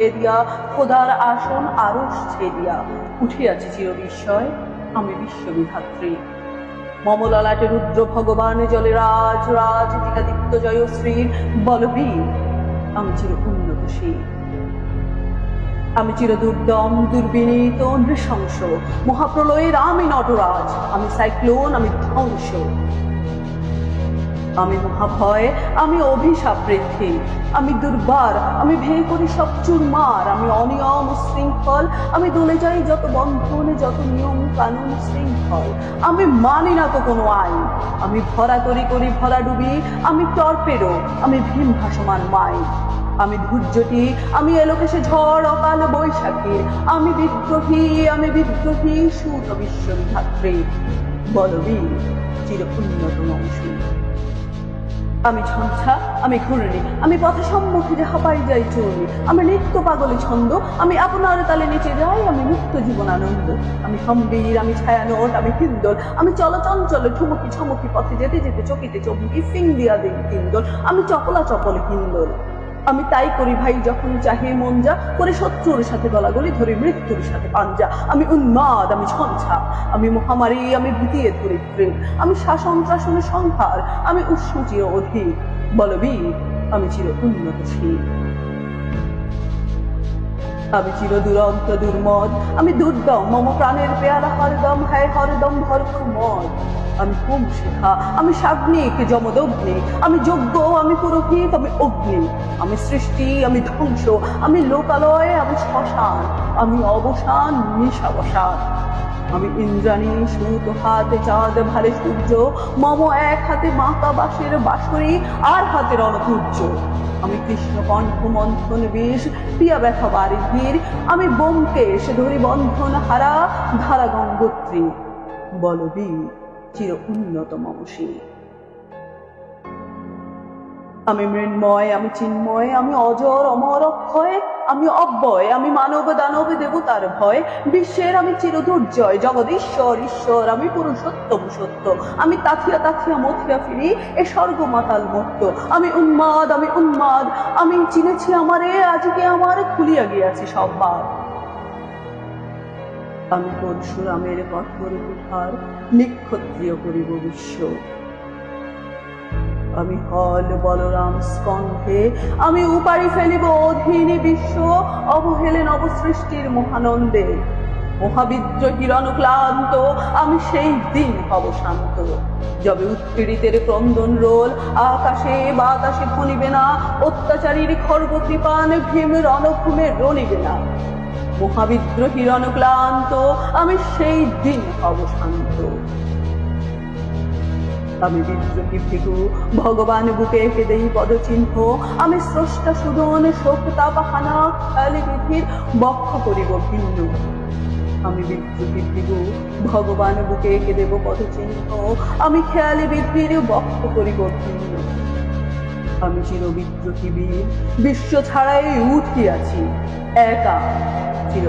দিয়া খোদার আসন আরস ছেদিয়া উঠিয়াছে চির বিস্ময় আমি বিশ্ববিধাত্রী। মমললাটে রুদ্র ভগবান জলে রাজ রাজ টিকাদিত্য জয়শ্রীর বলবীর, আমি চির উন্নতশীল আমি চির দুর্দম দুর্বিনীত, নৃশংস, মহাপ্রলয়ের আমি নটরাজ, আমি সাইক্লোন, আমি ধ্বংস। আমি মহাভয়, আমি অভিশাপ বৃদ্ধি। আমি দুর্বার, আমি ভেঙে করি সব চুরমার। আমি অনিয়ম শৃঙ্খল আমি দলে যাই যত বন্ধনে, যত নিয়ম কানুন শৃঙ্খল। আমি মানি না তো কোনো আইন। আমি ভরা তরি করি ভরা ডুবি, আমি টর্পেরো আমি ভীম ভাসমান মাই। আমি ধৈর্যটি আমি এলোকেশে ঝড়, অকাল বৈশাখীর আমি বিদ্রোহী আমি বিদ্রোহী সুর বিশ্ববিধাত্রী। বলবীর চির উন্নত নমসী আমি ঝঞ্ঝা আমি ঘূর্ণি, আমি পথে সম্মুখে হাঁপাই যাই চূর্ণি আমি নিত্য পাগলে ছন্দ, আমি আপনার তালে নিচে যাই, আমি মুক্ত জীবন আনন্দ আমি সম্বীর, আমি ছায়ানোট, আমি হিন্দল আমি চলচঞ্চল ঠুমকি ছমকি পথে যেতে যেতে চকিতে চমকি ফিং দিয়া দিই হিন্দল আমি চপলা চপলে হিন্দল আমি তাই করি ভাই, যখন চাহে মন যা, করে শত্রুর সাথে গলাগলি ধরে মৃত্যুর সাথে পাঞ্জা আমি উন্মাদ, আমি ঝঞ্ঝা আমি মহামারী, আমি ভীতিয়ে ধরিত্রী আমি শাসন শাসনের সংহার, আমি উষ্ণ চির অধিক বলবীর, আমি চির উন্নতশীল আমি চির দুরন্ত দুর্মদ, আমি দুর্দম মম প্রাণের পেয়ালা হরদম হায় হরদম ভরপুর মদ। আমি কুম শিখা, আমি সাগ্নিক, যমদগ্নি। আমি যজ্ঞ আমি পুরোহিত আমি অগ্নি, আমি সৃষ্টি, আমি ধ্বংস, আমি লোকালয়, আমি শ্মশান, আমি অবসান নিশাবসান আমি ইন্দ্রাণী সুত হাতে চাঁদ ভালে সূর্য, মম এক হাতে মাতা বাসের বাঁশরি, আর হাতে রণপূর্য আমি কৃষ্ণ কণ্ঠ, মন্থন, বিষ, পিয়া ব্যথা, বাড়ি ধীর আমি বোমকেশ ধরি বন্ধন হারা ধারা গঙ্গোত্রী বলবীর, চির উন্নত মমশী আমি মৃন্ময়, আমি চিন্ময়, আমি অজর, অমর অক্ষয়, আমি অব্যয়, আমি মানব দানব দেবতার ভয়। বিশ্বের আমি চিরদুর্জয়, জগদীশ্বর, ঈশ্বর, আমি পুরুষোত্তম সত্য। আমি তাথিয়া তাথিয়া মথিয়া ফিরি, এ স্বর্গ মাতাল মত্ত আমি উন্মাদ আমি উন্মাদ, আমি চিনেছি আমারে, আজকে আমার খুলিয়া গিয়াছে সব বার আমি পরশুরামের কঠোর কুঠার নিক্ষত্রিয় করিব বিশ্ব। আমি হল বলরাম স্কন্ধে, আমি উপাড়ি ফেলিব অধীনে বিশ্ব, অবহেলে নবসৃষ্টির মহানন্দে। মহাবিদ্রোহীর অনুক্লান্ত আমি সেই দিন হব শান্ত। যবে উৎপীড়িতের ক্রন্দন রোল, আকাশে বাতাসে ফণিবে না, অত্যাচারীর খর্ব কৃপান ভীম রণভূমে রণিবে না। মহাবিদ্রোহীর অনুক্লান্ত আমি সেই দিন হব শান্ত। আমি ভৃগু ভগবান বুকে এঁকে দেই পদচিহ্ন। আমি স্রষ্টা সুদন শোক তাপাহানা খেয়ালি বিধির বক্ষ করিব ভিন্ন। আমি ভৃগু ভগবান বুকে এঁকে দেব পদচিহ্ন। আমি খেয়ালি বিধির বক্ষ করিব ভিন্ন। আমি চির বিদ্রোহী বিশ্ব ছাড়াই উঠিয়াছি। একা চির